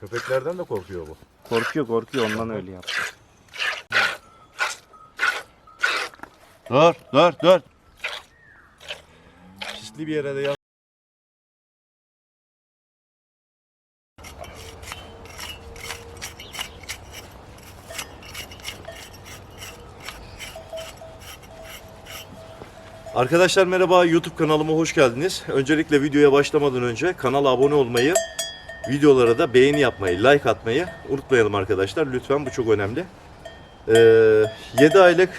Köpeklerden de korkuyor bu. Korkuyor korkuyor ondan öyle yaptı. Dur dur dur. Pisli bir yere de yat. Arkadaşlar merhaba YouTube kanalıma hoş geldiniz. Öncelikle videoya başlamadan önce kanala abone olmayı, videolara da beğeni yapmayı, like atmayı unutmayalım arkadaşlar. Lütfen bu çok önemli. Ee, 7 aylık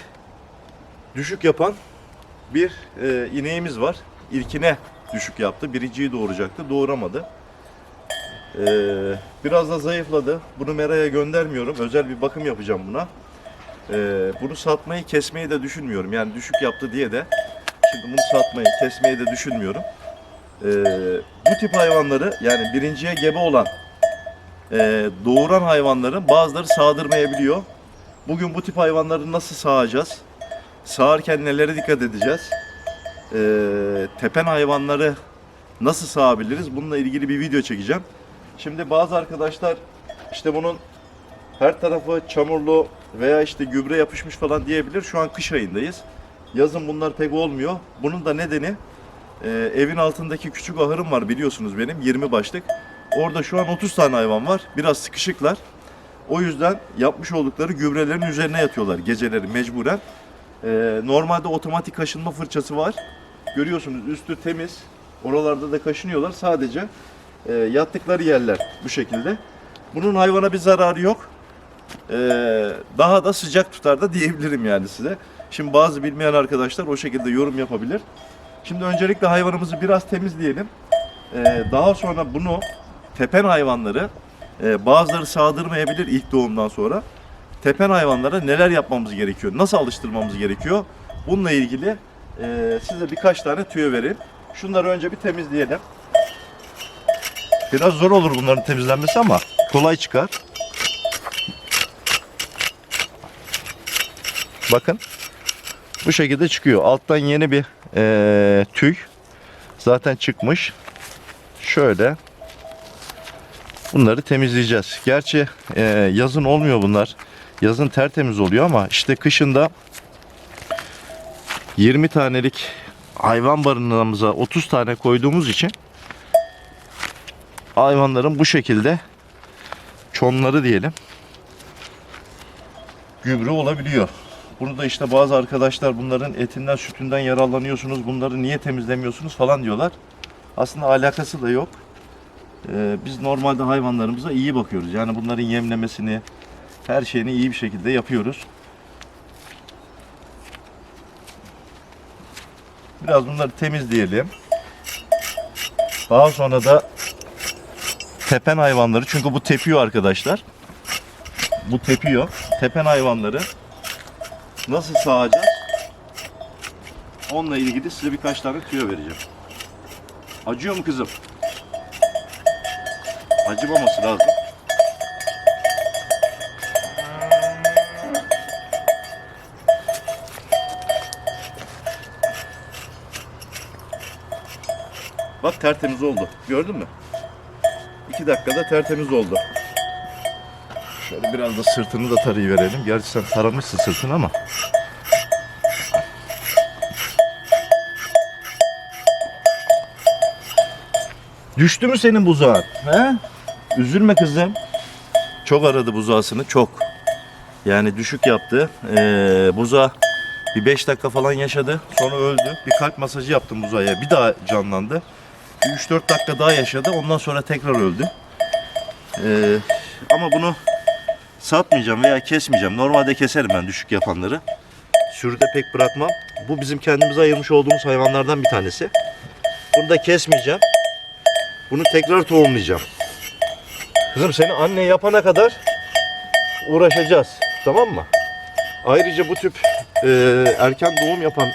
düşük yapan bir e, ineğimiz var. İlkine düşük yaptı. Birinciyi doğuracaktı. Doğuramadı. Ee, biraz da zayıfladı. Bunu Mera'ya göndermiyorum. Özel bir bakım yapacağım buna. Ee, bunu satmayı, kesmeyi de düşünmüyorum. Yani düşük yaptı diye de şimdi bunu satmayı, kesmeyi de düşünmüyorum. Ee, bu tip hayvanları yani birinciye gebe olan e, doğuran hayvanların bazıları sağdırmayabiliyor. Bugün bu tip hayvanları nasıl sağacağız? Sağarken nelere dikkat edeceğiz? Ee, tepen hayvanları nasıl sağabiliriz? Bununla ilgili bir video çekeceğim. Şimdi bazı arkadaşlar işte bunun her tarafı çamurlu veya işte gübre yapışmış falan diyebilir. Şu an kış ayındayız. Yazın bunlar pek olmuyor. Bunun da nedeni e, evin altındaki küçük ahırım var biliyorsunuz benim 20 başlık. Orada şu an 30 tane hayvan var. Biraz sıkışıklar. O yüzden yapmış oldukları gübrelerin üzerine yatıyorlar geceleri mecburen. Ee, normalde otomatik kaşınma fırçası var. Görüyorsunuz üstü temiz. Oralarda da kaşınıyorlar. Sadece e, yattıkları yerler bu şekilde. Bunun hayvana bir zararı yok. Ee, daha da sıcak tutar da diyebilirim yani size. Şimdi bazı bilmeyen arkadaşlar o şekilde yorum yapabilir. Şimdi öncelikle hayvanımızı biraz temizleyelim. Ee, daha sonra bunu tepen hayvanları e, bazıları sağdırmayabilir ilk doğumdan sonra tepen hayvanlara neler yapmamız gerekiyor, nasıl alıştırmamız gerekiyor? Bununla ilgili e, size birkaç tane tüyo vereyim. Şunları önce bir temizleyelim. Biraz zor olur bunların temizlenmesi ama kolay çıkar. Bakın bu şekilde çıkıyor. Alttan yeni bir e, tüy zaten çıkmış. Şöyle bunları temizleyeceğiz. Gerçi e, yazın olmuyor bunlar. Yazın tertemiz oluyor ama işte kışında 20 tanelik hayvan barınağımıza 30 tane koyduğumuz için hayvanların bu şekilde çonları diyelim gübre olabiliyor. Bunu da işte bazı arkadaşlar bunların etinden sütünden yararlanıyorsunuz bunları niye temizlemiyorsunuz falan diyorlar. Aslında alakası da yok. Ee, biz normalde hayvanlarımıza iyi bakıyoruz. Yani bunların yemlemesini, her şeyini iyi bir şekilde yapıyoruz. Biraz bunları temizleyelim. Daha sonra da tepen hayvanları çünkü bu tepiyor arkadaşlar. Bu tepiyor. Tepen hayvanları nasıl sağacağız? Onunla ilgili size birkaç tane tüyo vereceğim. Acıyor mu kızım? Acımaması lazım. Bak tertemiz oldu. Gördün mü? 2 dakikada tertemiz oldu. Şöyle biraz da sırtını da tarayıverelim. Gerçi sen taramışsın sırtını ama. Düştü mü senin buzağın? He? Üzülme kızım. Çok aradı buzağısını çok. Yani düşük yaptı. Ee, buzağı bir 5 dakika falan yaşadı. Sonra öldü. Bir kalp masajı yaptım buzağa. Bir daha canlandı. Bir 3-4 dakika daha yaşadı. Ondan sonra tekrar öldü. Ee, ama bunu satmayacağım veya kesmeyeceğim. Normalde keserim ben düşük yapanları. Sürüde pek bırakmam. Bu bizim kendimize ayırmış olduğumuz hayvanlardan bir tanesi. Bunu da kesmeyeceğim. Bunu tekrar tohumlayacağım. Kızım seni anne yapana kadar uğraşacağız. Tamam mı? Ayrıca bu tip e, erken doğum yapan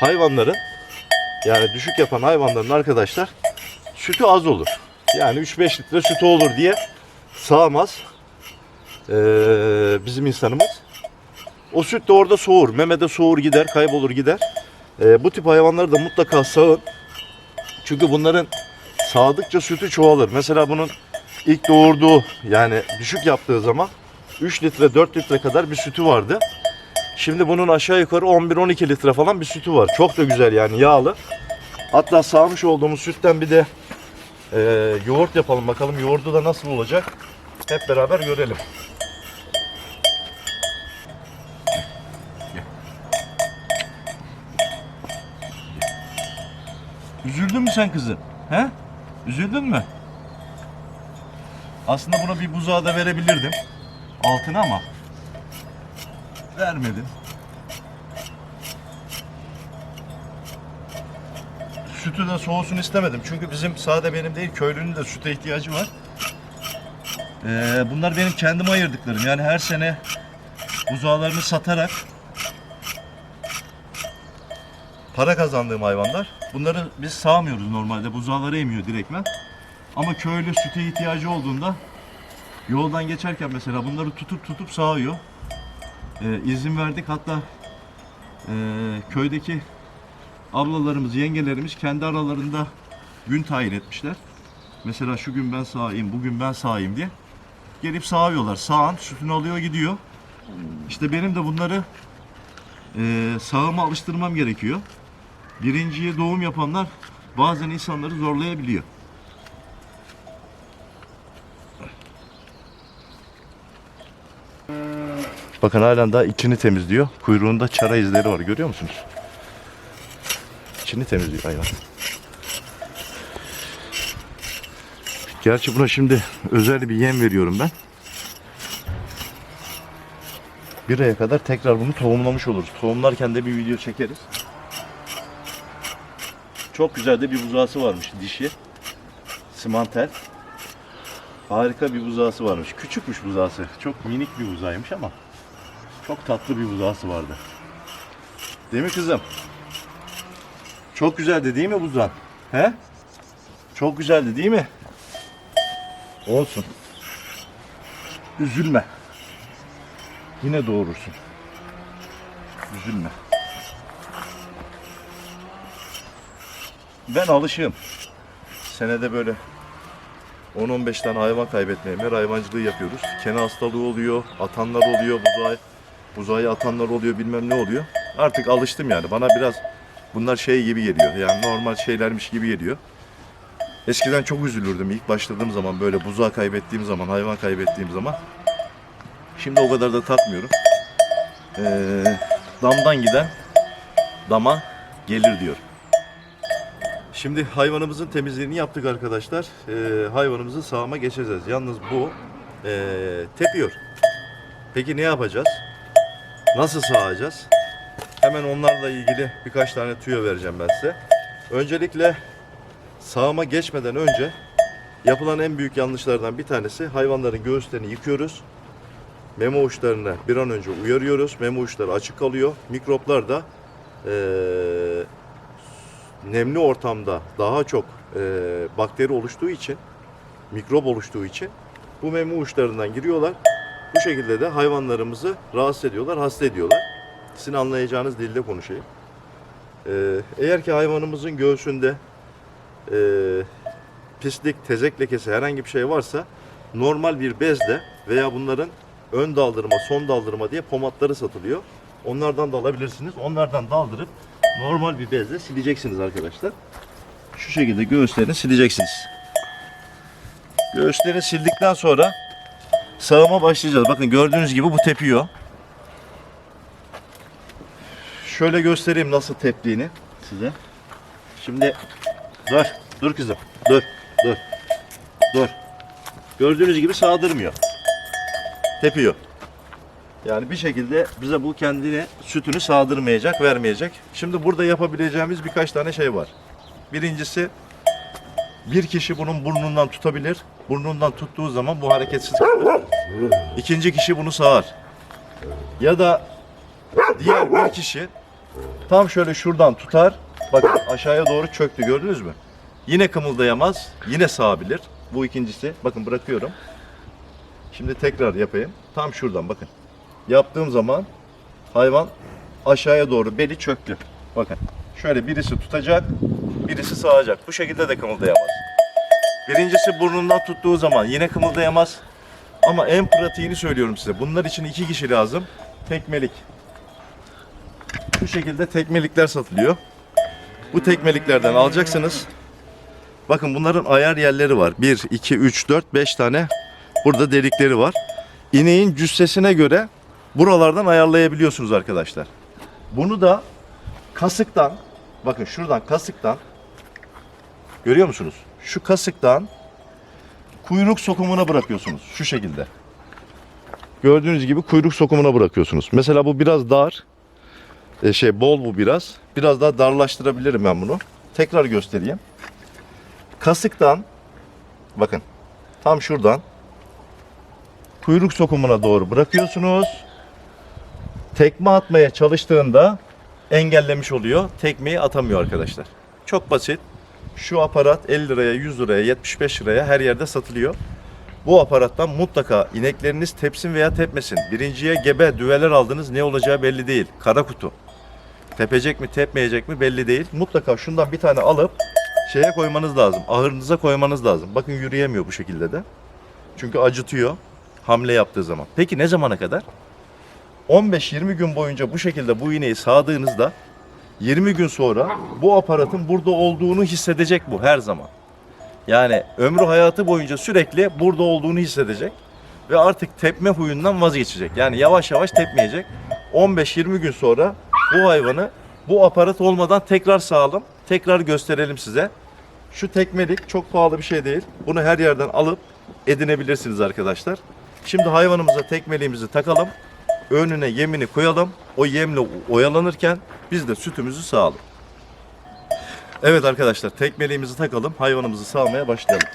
hayvanların yani düşük yapan hayvanların arkadaşlar sütü az olur. Yani 3-5 litre sütü olur diye sağmaz e, bizim insanımız. O süt de orada soğur. Memede soğur gider, kaybolur gider. E, bu tip hayvanları da mutlaka sağın. Çünkü bunların sağdıkça sütü çoğalır. Mesela bunun ilk doğurduğu yani düşük yaptığı zaman 3 litre 4 litre kadar bir sütü vardı. Şimdi bunun aşağı yukarı 11-12 litre falan bir sütü var. Çok da güzel yani yağlı. Hatta sağmış olduğumuz sütten bir de e, yoğurt yapalım bakalım yoğurdu da nasıl olacak. Hep beraber görelim. Üzüldün mü sen kızım? He? Üzüldün mü? Aslında buna bir buzağı da verebilirdim. Altına ama. Vermedim. Sütü de soğusun istemedim. Çünkü bizim sade benim değil köylünün de süte ihtiyacı var. Ee, bunlar benim kendim ayırdıklarım. Yani her sene buzağlarını satarak para kazandığım hayvanlar. Bunları biz sağmıyoruz normalde. Buzağları emiyor direktmen. Ama köylü süte ihtiyacı olduğunda yoldan geçerken mesela bunları tutup tutup sağıyor. Ee, izin verdik hatta e, köydeki ablalarımız, yengelerimiz kendi aralarında gün tayin etmişler. Mesela şu gün ben sağayım, bugün ben sağayım diye. Gelip sağıyorlar. Sağan sütünü alıyor gidiyor. İşte benim de bunları e, sağıma alıştırmam gerekiyor. Birinciye doğum yapanlar bazen insanları zorlayabiliyor. Bakın halen daha içini temizliyor. Kuyruğunda çara izleri var görüyor musunuz? İçini temizliyor hayvan. Gerçi buna şimdi özel bir yem veriyorum ben. Bir aya kadar tekrar bunu tohumlamış oluruz. Tohumlarken de bir video çekeriz. Çok güzel de bir buzağısı varmış dişi. Simantel. Harika bir buzağısı varmış. Küçükmüş buzağısı. Çok minik bir buzağıymış ama çok tatlı bir buzağısı vardı. Değil mi kızım? Çok güzeldi değil mi buzağın? He? Çok güzeldi değil mi? Olsun. Üzülme. Yine doğurursun. Üzülme. Ben alışığım. Senede böyle 10-15 tane hayvan kaybetmeye. Mer hayvancılığı yapıyoruz. Kene hastalığı oluyor, atanlar oluyor, buzağı, buzağı atanlar oluyor, bilmem ne oluyor. Artık alıştım yani. Bana biraz bunlar şey gibi geliyor. Yani normal şeylermiş gibi geliyor. Eskiden çok üzülürdüm ilk başladığım zaman böyle buzağı kaybettiğim zaman, hayvan kaybettiğim zaman. Şimdi o kadar da takmıyorum. Ee, damdan giden dama gelir diyor. Şimdi hayvanımızın temizliğini yaptık arkadaşlar. Ee, hayvanımızı sağıma geçeceğiz. Yalnız bu ee, tepiyor. Peki ne yapacağız? Nasıl sağacağız? Hemen onlarla ilgili birkaç tane tüyo vereceğim ben size. Öncelikle sağıma geçmeden önce yapılan en büyük yanlışlardan bir tanesi hayvanların göğüslerini yıkıyoruz. Meme uçlarını bir an önce uyarıyoruz. Meme uçları açık kalıyor. Mikroplar da eee, nemli ortamda daha çok eee, bakteri oluştuğu için, mikrop oluştuğu için bu meme uçlarından giriyorlar. Bu şekilde de hayvanlarımızı rahatsız ediyorlar, hasta ediyorlar. Sizin anlayacağınız dilde konuşayım. Eee, eğer ki hayvanımızın göğsünde eee, pislik, tezek lekesi herhangi bir şey varsa normal bir bezle veya bunların ön daldırma, son daldırma diye pomatları satılıyor. Onlardan da alabilirsiniz. Onlardan daldırıp normal bir bezle sileceksiniz arkadaşlar. Şu şekilde göğüslerini sileceksiniz. Göğüslerini sildikten sonra sağıma başlayacağız. Bakın gördüğünüz gibi bu tepiyor. Şöyle göstereyim nasıl teptiğini size. Şimdi dur, dur kızım. Dur, dur. Dur. Gördüğünüz gibi sağdırmıyor. Tepiyor. Yani bir şekilde bize bu kendine sütünü sağdırmayacak, vermeyecek. Şimdi burada yapabileceğimiz birkaç tane şey var. Birincisi bir kişi bunun burnundan tutabilir. Burnundan tuttuğu zaman bu hareketsiz kalır. İkinci kişi bunu sağar. Ya da diğer bir kişi tam şöyle şuradan tutar. Bakın aşağıya doğru çöktü gördünüz mü? Yine kımıldayamaz. Yine sağabilir. Bu ikincisi. Bakın bırakıyorum. Şimdi tekrar yapayım. Tam şuradan bakın. Yaptığım zaman hayvan aşağıya doğru beli çöktü. Bakın. Şöyle birisi tutacak, birisi sağacak. Bu şekilde de kımıldayamaz. Birincisi burnundan tuttuğu zaman yine kımıldayamaz. Ama en pratiğini söylüyorum size. Bunlar için iki kişi lazım. Tekmelik. Bu şekilde tekmelikler satılıyor. Bu tekmeliklerden alacaksınız. Bakın bunların ayar yerleri var. 1, 2, 3, 4, 5 tane burada delikleri var. İneğin cüssesine göre buralardan ayarlayabiliyorsunuz arkadaşlar. Bunu da kasıktan, bakın şuradan kasıktan görüyor musunuz? Şu kasıktan kuyruk sokumuna bırakıyorsunuz şu şekilde. Gördüğünüz gibi kuyruk sokumuna bırakıyorsunuz. Mesela bu biraz dar. E, şey bol bu biraz. Biraz daha darlaştırabilirim ben bunu. Tekrar göstereyim. Kasıktan bakın tam şuradan kuyruk sokumuna doğru bırakıyorsunuz. Tekme atmaya çalıştığında engellemiş oluyor. Tekmeyi atamıyor arkadaşlar. Çok basit. Şu aparat 50 liraya, 100 liraya, 75 liraya her yerde satılıyor. Bu aparattan mutlaka inekleriniz tepsin veya tepmesin. Birinciye gebe düveler aldınız ne olacağı belli değil. Kara kutu. Tepecek mi tepmeyecek mi belli değil. Mutlaka şundan bir tane alıp şeye koymanız lazım. Ahırınıza koymanız lazım. Bakın yürüyemiyor bu şekilde de. Çünkü acıtıyor hamle yaptığı zaman. Peki ne zamana kadar? 15-20 gün boyunca bu şekilde bu iğneyi sağdığınızda 20 gün sonra bu aparatın burada olduğunu hissedecek bu her zaman. Yani ömrü hayatı boyunca sürekli burada olduğunu hissedecek ve artık tepme huyundan vazgeçecek. Yani yavaş yavaş tepmeyecek. 15-20 gün sonra bu hayvanı bu aparat olmadan tekrar sağalım, tekrar gösterelim size. Şu tekmelik çok pahalı bir şey değil. Bunu her yerden alıp edinebilirsiniz arkadaşlar. Şimdi hayvanımıza tekmeliğimizi takalım. Önüne yemini koyalım. O yemle oyalanırken biz de sütümüzü sağalım. Evet arkadaşlar tekmeliğimizi takalım. Hayvanımızı sağmaya başlayalım.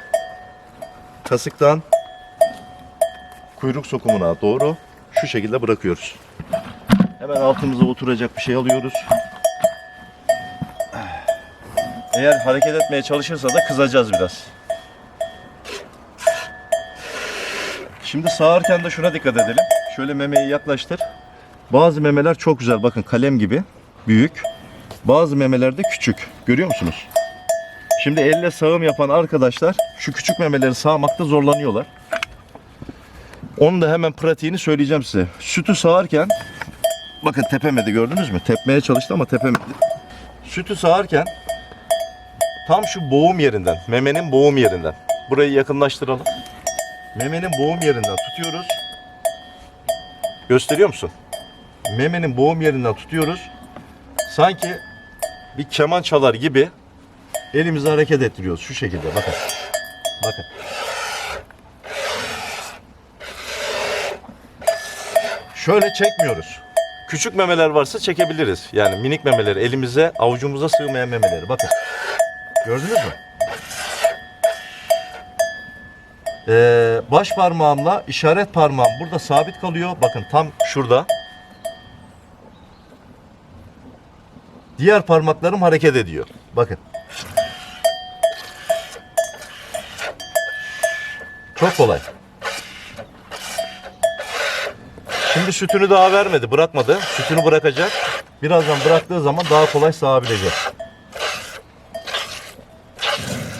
Kasıktan kuyruk sokumuna doğru şu şekilde bırakıyoruz. Hemen altımıza oturacak bir şey alıyoruz. Eğer hareket etmeye çalışırsa da kızacağız biraz. Şimdi sağarken de şuna dikkat edelim. Şöyle memeyi yaklaştır. Bazı memeler çok güzel. Bakın kalem gibi büyük. Bazı memeler de küçük. Görüyor musunuz? Şimdi elle sağım yapan arkadaşlar şu küçük memeleri sağmakta zorlanıyorlar. Onun da hemen pratiğini söyleyeceğim size. Sütü sağarken bakın tepemedi gördünüz mü? Tepmeye çalıştı ama tepemedi. Sütü sağarken tam şu boğum yerinden, memenin boğum yerinden. Burayı yakınlaştıralım. Memenin boğum yerinden tutuyoruz. Gösteriyor musun? Memenin boğum yerinden tutuyoruz. Sanki bir keman çalar gibi elimizi hareket ettiriyoruz şu şekilde bakın. Bakın. Şöyle çekmiyoruz. Küçük memeler varsa çekebiliriz. Yani minik memeleri elimize, avucumuza sığmayan memeleri. Bakın. Gördünüz mü? Ee, baş parmağımla işaret parmağım burada sabit kalıyor. Bakın tam şurada. Diğer parmaklarım hareket ediyor. Bakın. Çok kolay. Şimdi sütünü daha vermedi, bırakmadı. Sütünü bırakacak. Birazdan bıraktığı zaman daha kolay sağabilecek.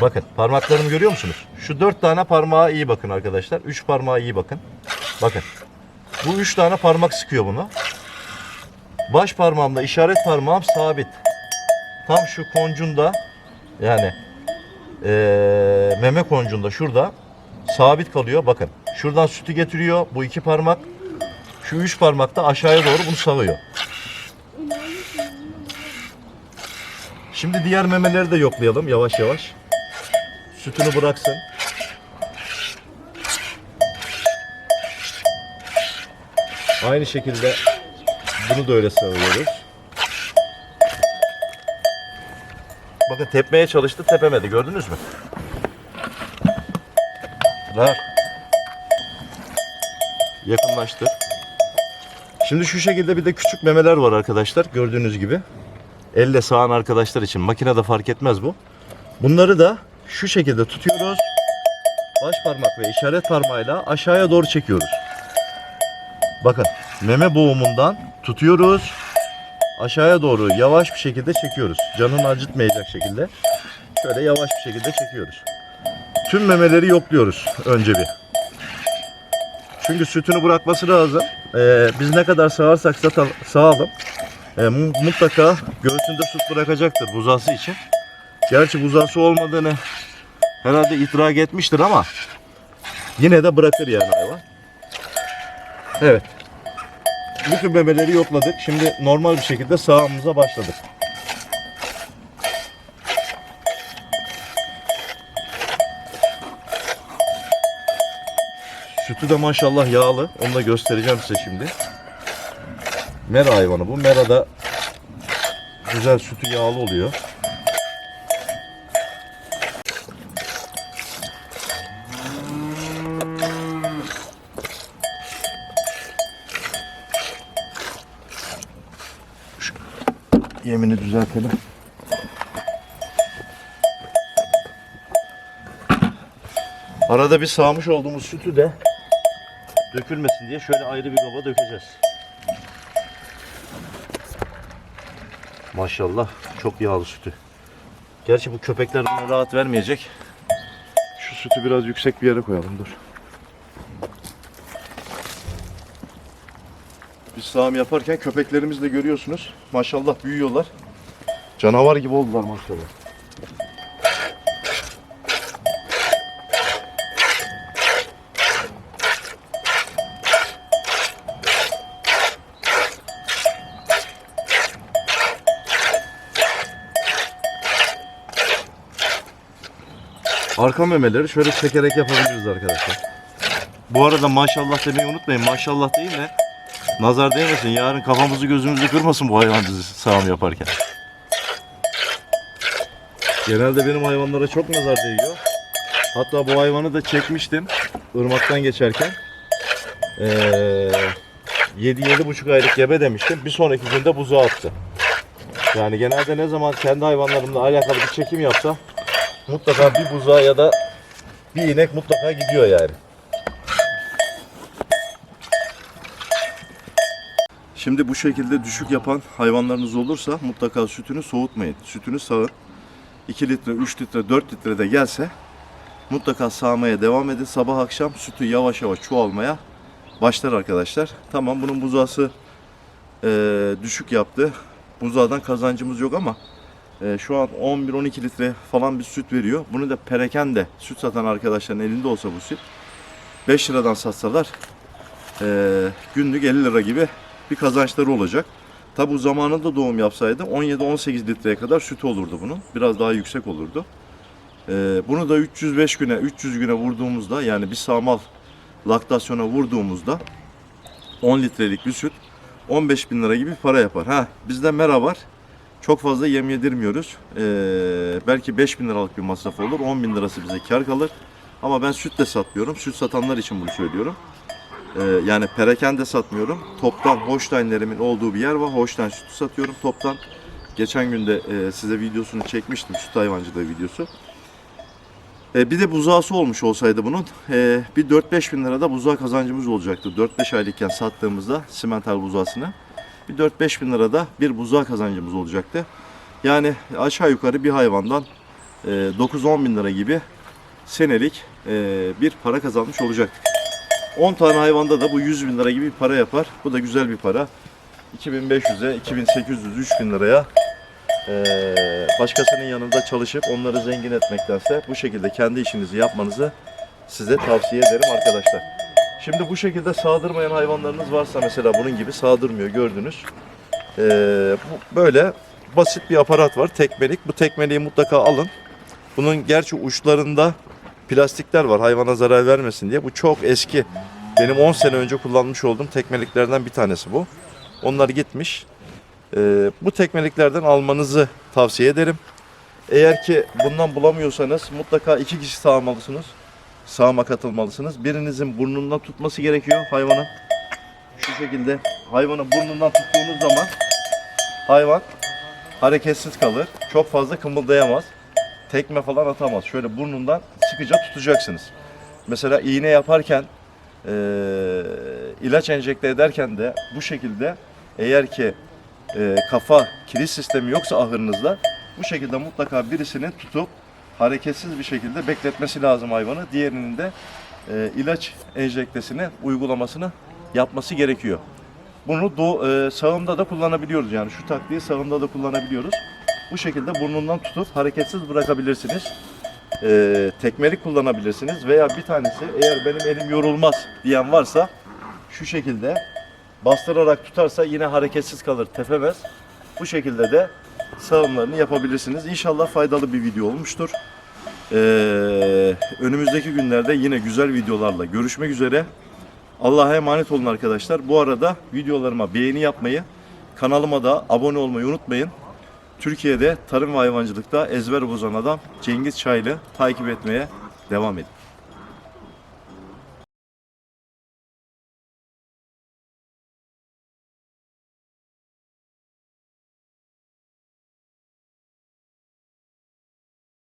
Bakın parmaklarımı görüyor musunuz? Şu dört tane parmağa iyi bakın arkadaşlar. Üç parmağa iyi bakın. Bakın. Bu üç tane parmak sıkıyor bunu. Baş parmağımla işaret parmağım sabit. Tam şu koncunda yani eee, meme koncunda şurada sabit kalıyor. Bakın şuradan sütü getiriyor bu iki parmak. Şu üç parmak da aşağıya doğru bunu savıyor. Şimdi diğer memeleri de yoklayalım yavaş yavaş. Sütünü bıraksın. Aynı şekilde bunu da öyle sarıyoruz. Bakın tepmeye çalıştı, tepemedi. Gördünüz mü? Rahat. Yakınlaştır. Şimdi şu şekilde bir de küçük memeler var arkadaşlar. Gördüğünüz gibi. Elle sağan arkadaşlar için. Makinede fark etmez bu. Bunları da şu şekilde tutuyoruz. Baş parmak ve işaret parmağıyla aşağıya doğru çekiyoruz. Bakın meme boğumundan tutuyoruz. Aşağıya doğru yavaş bir şekilde çekiyoruz. Canını acıtmayacak şekilde. Şöyle yavaş bir şekilde çekiyoruz. tüm memeleri yokluyoruz önce bir. Çünkü sütünü bırakması lazım. Ee, biz ne kadar sağarsak sağalım. Ee, mu- mutlaka göğsünde süt bırakacaktır buzağısı için. Gerçi buzağısı olmadığını herhalde itirak etmiştir ama yine de bırakır yani hayvan. Evet. Bütün memeleri yokladık. Şimdi normal bir şekilde sağımıza başladık. Sütü de maşallah yağlı. Onu da göstereceğim size şimdi. Mera hayvanı bu. Mera da güzel sütü yağlı oluyor. Yemini düzeltelim. Arada bir sağmış olduğumuz sütü de dökülmesin diye şöyle ayrı bir kaba dökeceğiz. Maşallah çok yağlı sütü. Gerçi bu köpekler buna rahat vermeyecek. Şu sütü biraz yüksek bir yere koyalım dur. Sağım yaparken köpeklerimizi de görüyorsunuz. Maşallah büyüyorlar. Canavar gibi oldular maşallah. Arka memeleri şöyle çekerek yapabiliriz arkadaşlar. Bu arada maşallah demeyi unutmayın. Maşallah değil de nazar değmesin. Yarın kafamızı gözümüzü kırmasın bu hayvan bizi sağım yaparken. Genelde benim hayvanlara çok nazar değiyor. Hatta bu hayvanı da çekmiştim ırmaktan geçerken. Ee, 7-7,5 aylık gebe demiştim. Bir sonraki günde buzağa attı. Yani genelde ne zaman kendi hayvanlarımla alakalı bir çekim yapsam mutlaka bir buzağa ya da bir inek mutlaka gidiyor yani. Şimdi bu şekilde düşük yapan hayvanlarınız olursa mutlaka sütünü soğutmayın. Sütünü sağın. 2 litre, 3 litre, 4 litre de gelse mutlaka sağmaya devam edin. Sabah akşam sütü yavaş yavaş çoğalmaya başlar arkadaşlar. Tamam bunun buzağısı eee, düşük yaptı. Buzağdan kazancımız yok ama e, şu an 11-12 litre falan bir süt veriyor. Bunu da perakende süt satan arkadaşların elinde olsa bu süt 5 liradan satsalar e, günlük 50 lira gibi bir kazançları olacak. Tabi bu zamanında doğum yapsaydı 17-18 litreye kadar süt olurdu bunun. Biraz daha yüksek olurdu. E, bunu da 305 güne, 300 güne vurduğumuzda yani bir sağmal laktasyona vurduğumuzda 10 litrelik bir süt 15 bin lira gibi para yapar. Ha bizde mera var. Çok fazla yem yedirmiyoruz. Ee, belki 5 bin liralık bir masraf olur. 10 bin lirası bize kar kalır. Ama ben süt de satmıyorum. Süt satanlar için bunu söylüyorum. Ee, yani perakende satmıyorum. Toptan Holstein'lerimin olduğu bir yer var. Holstein sütü satıyorum toptan. Geçen günde e, size videosunu çekmiştim. Süt hayvancılığı videosu. E, bir de buzağısı olmuş olsaydı bunun e, bir 4-5 bin lirada buzağı kazancımız olacaktı. 4-5 aylıkken sattığımızda simental buzağısını bir 4-5 bin lirada bir buzağı kazancımız olacaktı. Yani aşağı yukarı bir hayvandan e, 9-10 bin lira gibi senelik e, bir para kazanmış olacaktık. 10 tane hayvanda da bu 100 bin lira gibi bir para yapar. Bu da güzel bir para. 2500'e, 2800, 3000 liraya başkasının yanında çalışıp onları zengin etmektense bu şekilde kendi işinizi yapmanızı size tavsiye ederim arkadaşlar. Şimdi bu şekilde sağdırmayan hayvanlarınız varsa mesela bunun gibi sağdırmıyor gördünüz. Bu böyle basit bir aparat var tekmelik. Bu tekmeliği mutlaka alın. Bunun gerçi uçlarında plastikler var hayvana zarar vermesin diye. Bu çok eski. Benim 10 sene önce kullanmış olduğum tekmeliklerden bir tanesi bu. Onlar gitmiş. Ee, bu tekmeliklerden almanızı tavsiye ederim. Eğer ki bundan bulamıyorsanız mutlaka iki kişi sağmalısınız sağıma katılmalısınız. Birinizin burnundan tutması gerekiyor hayvanın. Şu şekilde hayvanı burnundan tuttuğunuz zaman hayvan hareketsiz kalır. Çok fazla kımıldayamaz. Tekme falan atamaz. Şöyle burnundan sıkıca tutacaksınız. Mesela iğne yaparken eee, ilaç enjekte ederken de bu şekilde eğer ki eee, kafa kilit sistemi yoksa ahırınızda bu şekilde mutlaka birisinin tutup hareketsiz bir şekilde bekletmesi lazım hayvanı. Diğerinin de e, ilaç enjektesini uygulamasını yapması gerekiyor. Bunu do- e, sağımda da kullanabiliyoruz yani şu taktiği sağımda da kullanabiliyoruz. Bu şekilde burnundan tutup hareketsiz bırakabilirsiniz. E, tekmelik kullanabilirsiniz veya bir tanesi eğer benim elim yorulmaz diyen varsa şu şekilde bastırarak tutarsa yine hareketsiz kalır, tepemez. Bu şekilde de sağımlarını yapabilirsiniz. İnşallah faydalı bir video olmuştur. Ee, önümüzdeki günlerde yine güzel videolarla görüşmek üzere. Allah'a emanet olun arkadaşlar. Bu arada videolarıma beğeni yapmayı, kanalıma da abone olmayı unutmayın. Türkiye'de tarım ve hayvancılıkta ezber bozan adam Cengiz Çaylı takip etmeye devam edin.